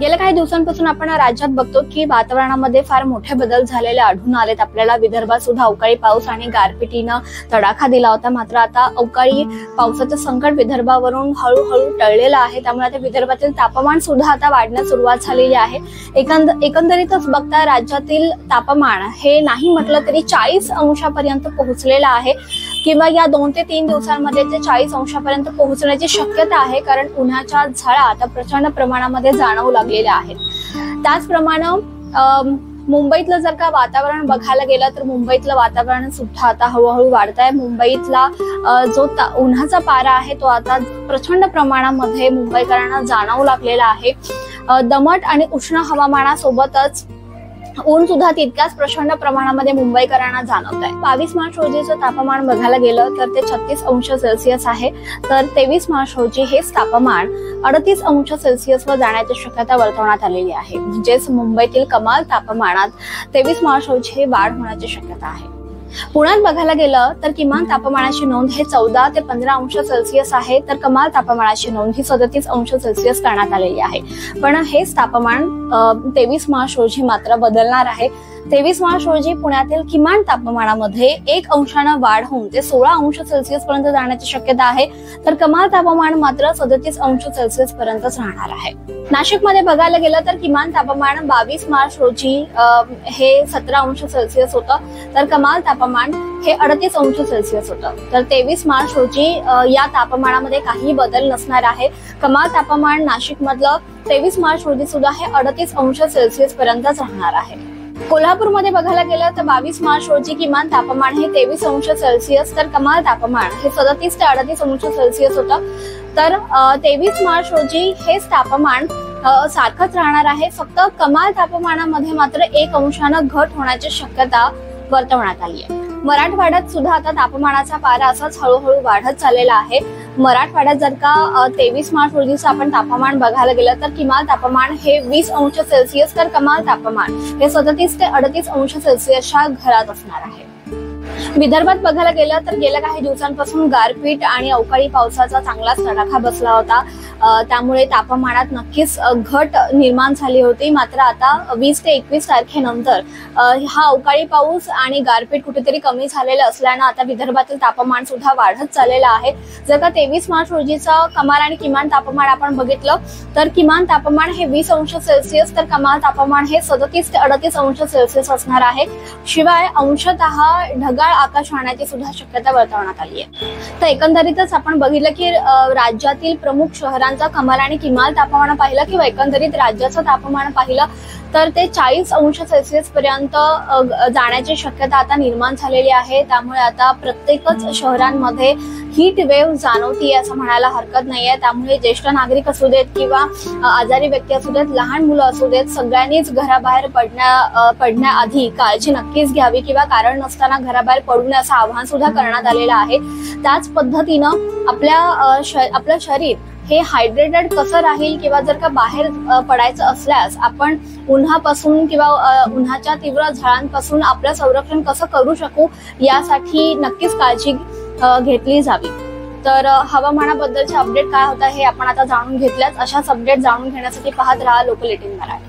गेल्या काही दिवसांपासून आपण राज्यात बघतो की वातावरणामध्ये फार मोठे बदल झालेले आढळून आलेत. आपल्याला विदर्भात सुद्धा अवकाळी पाऊस आणि गारपिटीनं तडाखा दिला होता. मात्र आता अवकाळी पावसाचं संकट विदर्भावरून हळूहळू टळलेलं आहे. त्यामुळे आता विदर्भातील तापमान सुद्धा आता वाढण्यास सुरुवात झालेली आहे. एकंद एकंदरीतच बघता राज्यातील तापमान हे नाही म्हटलं तरी चाळीस अंशापर्यंत पोहोचलेलं आहे. किंवा या दोन ते तीन दिवसांमध्ये ते चाळीस अंशापर्यंत पोहोचण्याची शक्यता आहे कारण उन्हाच्या झळा आता प्रचंड प्रमाणामध्ये जाणवू लागलेल्या आहेत. त्याचप्रमाणे मुंबईतलं जर का वातावरण बघायला गेलं तर मुंबईतलं वातावरण सुद्धा आता हळूहळू वाढत आहे मुंबईतला जो ता- उन्हाचा पारा आहे तो आता प्रचंड प्रमाणामध्ये मुंबईकरांना जाणवू लागलेला आहे. दमट आणि उष्ण हवामानासोबतच ऊन सुद्धा तितक्याच प्रचंड प्रमाणामध्ये मुंबईकरांना जाणवत आहे. बावीस मार्च रोजीचं तापमान बघायला गेलं तर ते छत्तीस अंश सेल्सिअस आहे. तर तेवीस मार्च रोजी हेच तापमान अडतीस अंश सेल्सिअसवर जाण्याची शक्यता वर्तवण्यात आलेली आहे. म्हणजेच मुंबईतील कमाल तापमानात तेवीस मार्च रोजी वाढ होण्याची शक्यता आहे. पुण्यात बघायला गेलं तर किमान तापमानाची नोंद हे चौदा ते पंधरा अंश सेल्सिअस आहे. तर कमाल तापमानाची नोंद ही सदतीस अंश सेल्सिअस करण्यात आलेली आहे. पण हेच तापमान तेवीस मार्च रोजी मात्र बदलणार आहे. तेवीस मार्च रोजी पुण्यातील किमान तापमानामध्ये एक अंशानं वाढ होऊन ते सोळा अंश सेल्सिअस पर्यंत जाण्याची शक्यता आहे. तर कमाल तापमान मात्र सदतीस अंश सेल्सिअस पर्यंतच राहणार आहे. नाशिकमध्ये बघायला गेलं तर किमान तापमान बावीस मार्च रोजी हे सतरा अंश सेल्सिअस होतं. तर कमाल तापमान हे अडतीस अंश सेल्सिअस होतं. तर तेवीस मार्च रोजी या तापमानामध्ये काही बदल नसणार आहे. कमाल तापमान नाशिक मधलं तेवीस मार्च रोजी सुद्धा हे अडतीस अंश सेल्सिअस पर्यंतच राहणार आहे. कोल्हापूरमध्ये बघायला गेलं तर बावीस मार्च रोजी किमान तापमान हे तेवीस अंश सेल्सिअस तर कमाल तापमान हे सदतीस ते अडतीस अंश सेल्सिअस होतं. तर तेवीस मार्च रोजी हेच तापमान सारखंच राहणार आहे. फक्त कमाल तापमानामध्ये मात्र एक अंशानं घट होण्याची शक्यता वर्तवण्यात आली आहे. मराठवाड्यात सुद्धा आता तापमानाचा पारा असाच हळूहळू वाढत चाललेला आहे. मराठवाड्यात जर का तेवीस मार्च रोजीचं आपण तापमान बघायला गेलं तर किमान तापमान हे वीस अंश सेल्सिअस तर कमाल तापमान. हे सदतीस ते अडतीस अंश सेल्सिअसच्या घरात असणार आहे. विदर्भात बघायला गेलं तर गेल्या काही दिवसांपासून गारपीट आणि अवकाळी पावसाचा चांगलाच तडाखा बसला होता. त्यामुळे तापमानात नक्कीच घट निर्माण झाली होती. मात्र आता वीस ते एकवीस तारखेनंतर हा अवकाळी पाऊस आणि गारपीट कुठेतरी कमी झालेलं असल्यानं आता विदर्भातील तापमान सुद्धा वाढत चाललेलं आहे. जर का तेवीस मार्च रोजीचं कमाल आणि किमान तापमान आपण बघितलं तर किमान तापमान हे वीस अंश सेल्सिअस तर कमाल तापमान हे सदतीस ते अडतीस अंश सेल्सिअस असणार आहे. शिवाय अंशतः ढगाळ आकाश राहण्याची सुद्धा शक्यता वर्तवण्यात आली आहे. तर एकंदरीतच आपण बघितलं की राज्यातील प्रमुख शहरांचा कमाल आणि किमान तापमान पाहिलं किंवा एकंदरीत राज्याचं तापमान पाहिलं तर ते चाळीस अंश सेल्सिअस पर्यंत जाण्याची शक्यता आता निर्माण झालेली आहे. त्यामुळे आता प्रत्येकच शहरांमध्ये हीट वेव्ह जाणवती असं म्हणायला हरकत नाहीये. त्यामुळे ज्येष्ठ नागरिक असू देत किंवा आजारी व्यक्ती असू देत लहान मुलं असू देत सगळ्यांनीच घराबाहेर पडण्या पडण्याआधी काळजी नक्कीच घ्यावी किंवा कारण नसताना घराबाहेर पडू नये असं आवाहन सुद्धा करण्यात आलेलं आहे. त्याच पद्धतीनं आपल्या श- आपलं शरीर हे हायड्रेटेड कसं राहील किंवा जर का बाहेर पडायचं असल्यास आपण उन्हापासून किंवा उन्हाच्या तीव्र झळांपासून आपलं संरक्षण कसं करू शकू यासाठी नक्कीच काळजी घेतली जावी. तर हवामानाबद्दलचे अपडेट काय होता हे आपण आता जाणून घेतल्याच अशाच अपडेट जाणून घेण्यासाठी पाहत राहा लोकल एटीन मराठी.